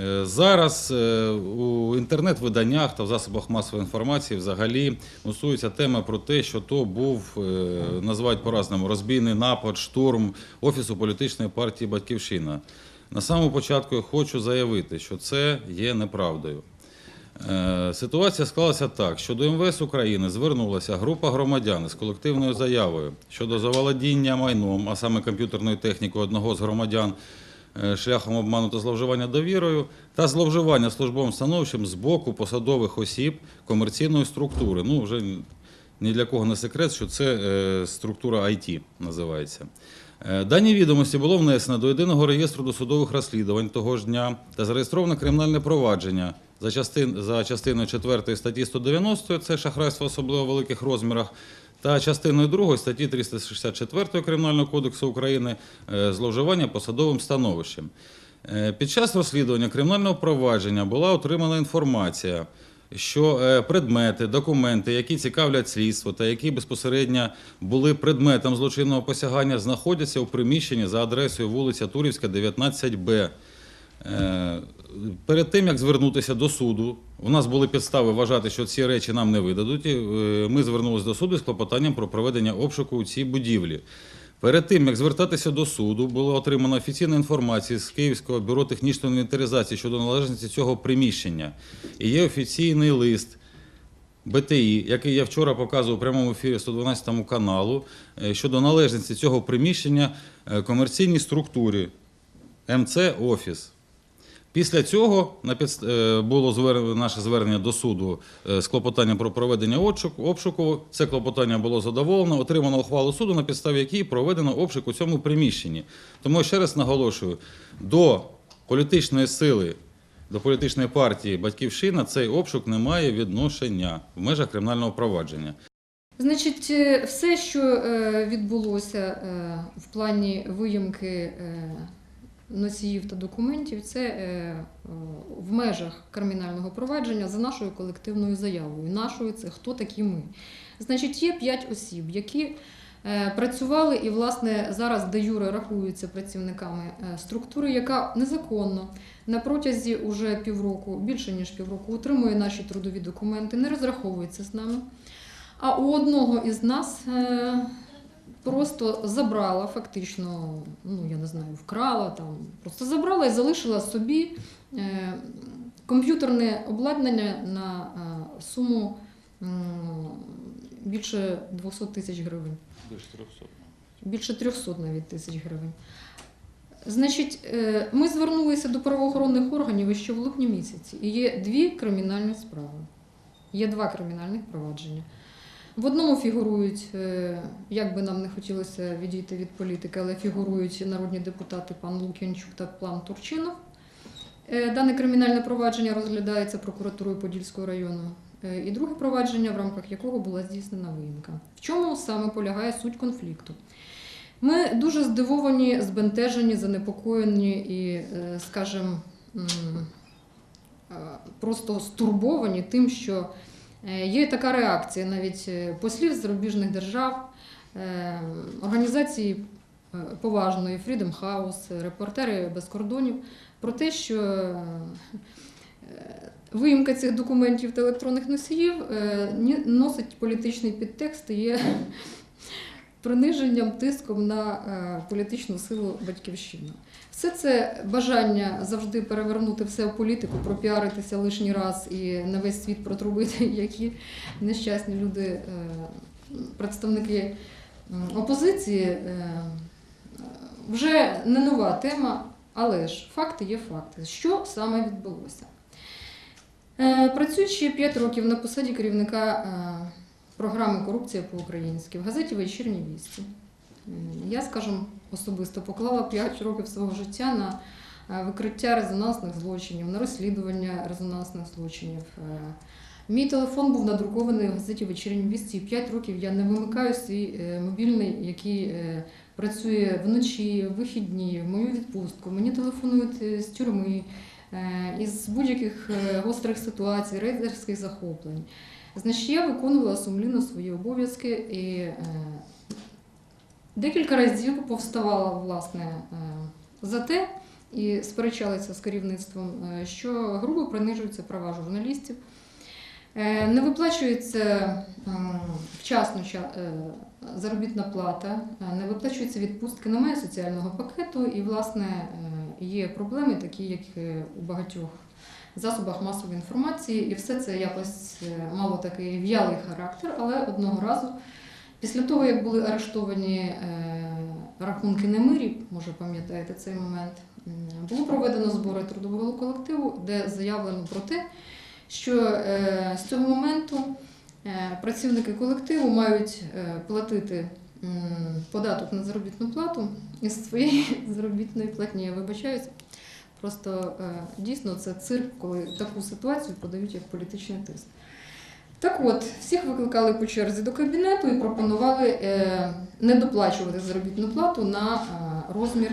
Е, Зараз е, у інтернет-виданнях та в засобах масової інформації взагалі мусується тема про те, що то був, е, називають по-разному, розбійний напад, штурм Офісу політичної партії Батьківщина. На самому початку я хочу заявити, що це є неправдою. Ситуація склалася так, що до МВС України звернулася група громадян з колективною заявою щодо заволодіння майном, а саме комп'ютерною технікою одного з громадян шляхом обману та зловживання довірою, та зловживання службовим становищем з боку посадових осіб комерційної структури. Ну, вже ні для кого не секрет, що це е, структура IT називається. Е, Дані відомості було внесено до єдиного реєстру досудових розслідувань того ж дня та зареєстровано кримінальне провадження за, частиною 4 статті 190, це шахрайство особливо великих розмірах, та частиною 2 статті 364 Кримінального кодексу України е, зловживання посадовим становищем. Е, Під час розслідування кримінального провадження була отримана інформація, що е, предмети, документи, які цікавлять слідство та які безпосередньо були предметом злочинного посягання, знаходяться у приміщенні за адресою вулиця Турівська, 19Б. Перед тим як звернутися до суду, у нас були підстави вважати, що ці речі нам не видадуть. е, Ми звернулися до суду з клопотанням про проведення обшуку у цій будівлі. Перед тим як звертатися до суду, було отримано офіційна інформація з Київського бюро технічної інвентаризації щодо належності цього приміщення. І є офіційний лист БТІ, який я вчора показував у прямому ефірі 112 каналу, е, щодо належності цього приміщення е, комерційній структурі МЦ Офіс. Після цього е, було звер- наше звернення до суду е, з клопотанням про проведення обшуку-. Це клопотання було задоволено, отримано ухвалу суду, на підставі якої проведено обшук у цьому приміщенні. Тому ще раз наголошую: до політичної сили, до політичної партії Батьківщина цей обшук не має відношення в межах кримінального провадження. Значить, е, все, що відбулося в плані виїмки носіїв та документів, це е, е, в межах кримінального провадження за нашою колективною заявою. Нашою це хто такі ми. Значить, є п'ять осіб, які е, працювали і, власне, зараз де юре рахуються працівниками структури, яка незаконно на протязі уже півроку, більше ніж півроку, утримує наші трудові документи, не розраховується з нами. А у одного із нас просто забрала, фактично, ну я не знаю, вкрала там, просто забрала і залишила собі е, комп'ютерне обладнання на е, суму більше 200 тисяч гривень. Більше 300. Більше 300 навіть тисяч гривень. Значить, е, ми звернулися до правоохоронних органів ще в липні місяці. І є дві кримінальні справи. Є два кримінальних провадження. В одному фігурують, е, як би нам не хотілося відійти від політики, але фігурують народні депутати пан Лук'янчук та пан Турчинов. Е, Дане кримінальне провадження розглядається прокуратурою Подільського району. Е, І друге провадження, в рамках якого була здійснена виїмка. В чому саме полягає суть конфлікту? Ми дуже здивовані, збентежені, занепокоєні і, скажімо, просто стурбовані тим, що є така реакція навіть е, послів зарубіжних держав, е, організації е, поважної Freedom House, репортери без кордонів про те, що е, виїмка цих документів та електронних носіїв е, носить політичний підтекст і є приниженням, тиском на е, політичну силу батьківщини. Все це бажання завжди перевернути все в політику, пропіаритися лишній раз і на весь світ протрубити, які нещасні люди, е, представники опозиції. е, Вже не нова тема, але ж факти є факти. Що саме відбулося? Е, Працюючи 5 років на посаді керівника е, програми Корупція по-українськи в газеті Вечірні вісті. Я, скажімо, особисто поклала 5 років свого життя на е, викриття резонансних злочинів, на розслідування резонансних злочинів. Е, Мій телефон був надрукований в газеті Вечірні вісті. 5 років я не вимикаю свій е, мобільний, який працює вночі, в вихідні, в мою відпустку. Мені телефонують з тюрми, із будь-яких гострих ситуацій, рейдерських захоплень. Значить, я виконувала сумлінно свої обов'язки і декілька разів повставала власне е, за те, і сперечалися з керівництвом, е, що грубо принижуються права журналістів. Е, Не виплачується м, вчасно заробітна плата, не виплачуються відпустки, немає соціального пакету, і, власне, є проблеми, такі як у багатьох засобах масової інформації, і все це якось мало такий в'ялий характер, але одного разу, після того, як були арештовані е, рахунки Немирі, може пам'ятаєте цей момент, було проведено збори трудового колективу, де заявлено про те, що е, з цього моменту е, працівники колективу мають платити податок на заробітну плату із своєї заробітної платні. Я вибачаюся. Просто дійсно це цирк, коли таку ситуацію подають як політичний тиск. Так от, всіх викликали по черзі до кабінету і пропонували е, не доплачувати заробітну плату на е, розмір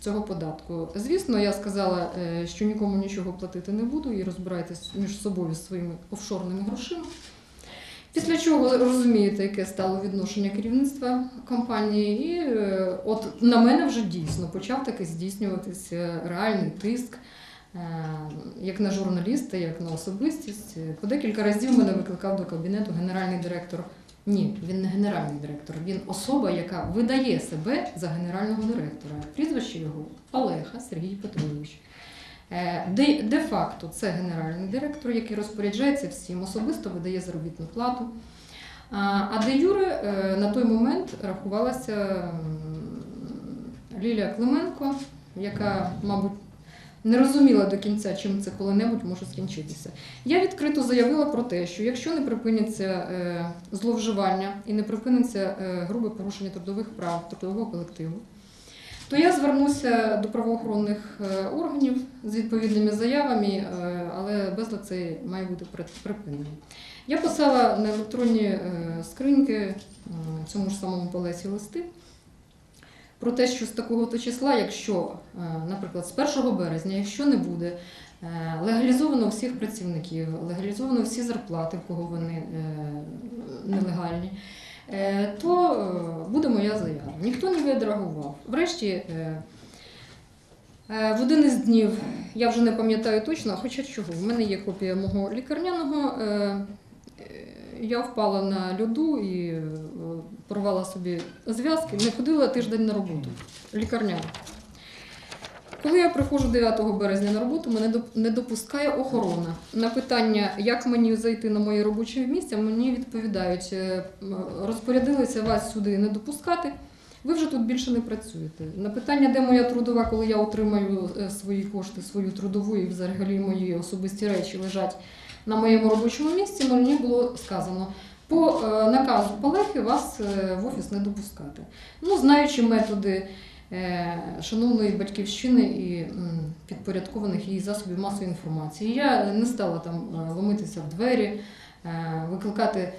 цього податку. Звісно, я сказала, е, що нікому нічого платити не буду і розбирайтесь між собою своїми офшорними грошима. Після чого розумієте, яке стало відношення керівництва компанії, і от на мене вже дійсно почав таки здійснюватися реальний тиск, як на журналіста, як на особистість. По декілька разів мене викликав до кабінету генеральний директор. Ні, він не генеральний директор, він особа, яка видає себе за генерального директора. Прізвище його Олега Сергій Петрович. Е, Де, де-факто це генеральний директор, який розпоряджається всім, особисто видає заробітну плату. А, а де Юре е, на той момент рахувалася Лілія Клименко, яка, мабуть, не розуміла до кінця, чим це коли-небудь може скінчитися. Я відкрито заявила про те, що якщо не припиняться е, зловживання і не припиниться е, грубе порушення трудових прав трудового колективу, то я звернуся до правоохоронних е, органів з відповідними заявами, але безлад цей має бути при- припинений. Я писала на електронні скриньки цьому ж самому Полесі листи про те, що з такого то числа, якщо, е, наприклад, з 1 березня, якщо не буде е, легалізовано всіх працівників, легалізовано всі зарплати, в кого вони е, нелегальні, то буде моя заява. Ніхто не відреагував. Врешті, в один із днів, я вже не пам'ятаю точно, хоча чого, в мене є копія мого лікарняного. Я впала на льоду і е, порвала собі зв'язки, не ходила тиждень на роботу. Лікарняна. Коли я приходжу 9 березня на роботу, мене не допускає охорона. На питання, як мені зайти на моє робоче місце, мені відповідають, е, розпорядилися вас сюди не допускати. Ви вже тут більше не працюєте. На питання, де моя трудова, коли я отримаю е, свої кошти, свою трудову і взагалі мої особисті речі лежать на моєму робочому місці, мені було сказано. По е, наказу Палехи вас е, в офіс не допускати. Ну, знаючи методи е, шановної батьківщини і підпорядкованих її засобів масової інформації, я не стала там ломитися в двері, викликати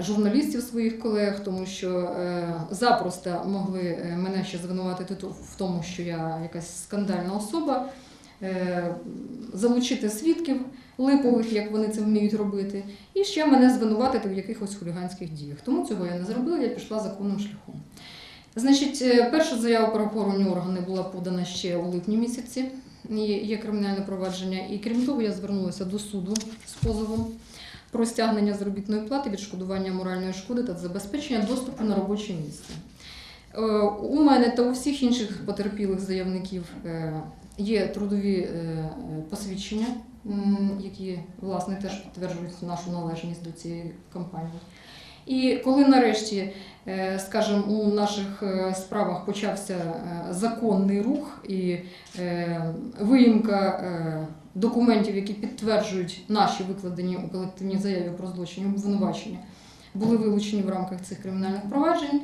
журналістів своїх колег, тому що запросто могли мене ще звинуватити в тому, що я якась скандальна особа, залучити свідків липових, як вони це вміють робити, і ще мене звинуватити в якихось хуліганських діях. Тому цього я не зробила, я пішла законним шляхом. Значить, е, перша заява про правоохоронні органи була подана ще у липні місяці. Є, кримінальне провадження. І крім того, я звернулася до суду з позовом про стягнення заробітної плати, відшкодування моральної шкоди та забезпечення доступу на робоче місце. Е, У мене та у всіх інших потерпілих заявників е, є трудові е, посвідчення, які власне теж підтверджують нашу належність до цієї компанії. І коли нарешті, е, скажімо, у наших е, справах почався законний рух і виїмка документів, які підтверджують наші викладені у колективній заяві про злочин обвинувачення, були вилучені в рамках цих кримінальних проваджень.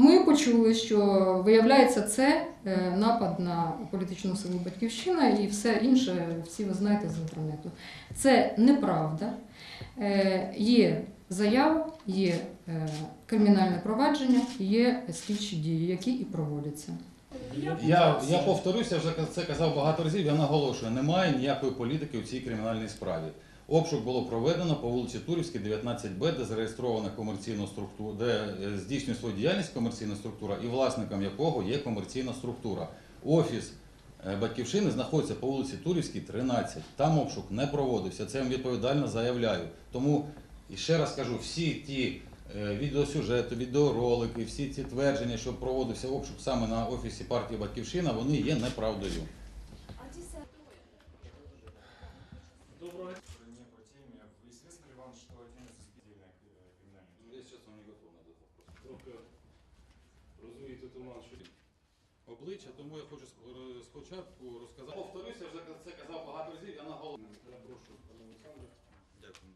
Ми почули, що виявляється це е, напад на політичну силу Батьківщина і все інше, всі ви знаєте з інтернету. Це неправда. Е, Є заява, є е, кримінальне провадження, є слідчі дії, які і проводяться. Я, я повторюся, вже це казав багато разів. Я наголошую, немає ніякої політики у цій кримінальній справі. Обшук було проведено по вулиці Турівській, 19Б, де зареєстрована комерційна структура, де е, здійснює свою діяльність комерційна структура, і власником якого є комерційна структура. офіс е, батьківщини знаходиться по вулиці Турівській, 13. Там обшук не проводився. Це я вам відповідально заявляю. Тому ще раз кажу, всі ті е, відеосюжети, відеоролики, всі ці твердження, що проводився обшук саме на офісі партії Батьківщина, вони є неправдою. Доброго Не по теме. Известно ли вам, что один из избирательных криминальных? Я зараз не готовий на цей вопрос. Трохи розумієте туман, що Обличчя, тому я хочу сп- спочатку розказати. Повторюся, вже це казав багато разів, я наголошую. прошу пане Олександре. Дякую.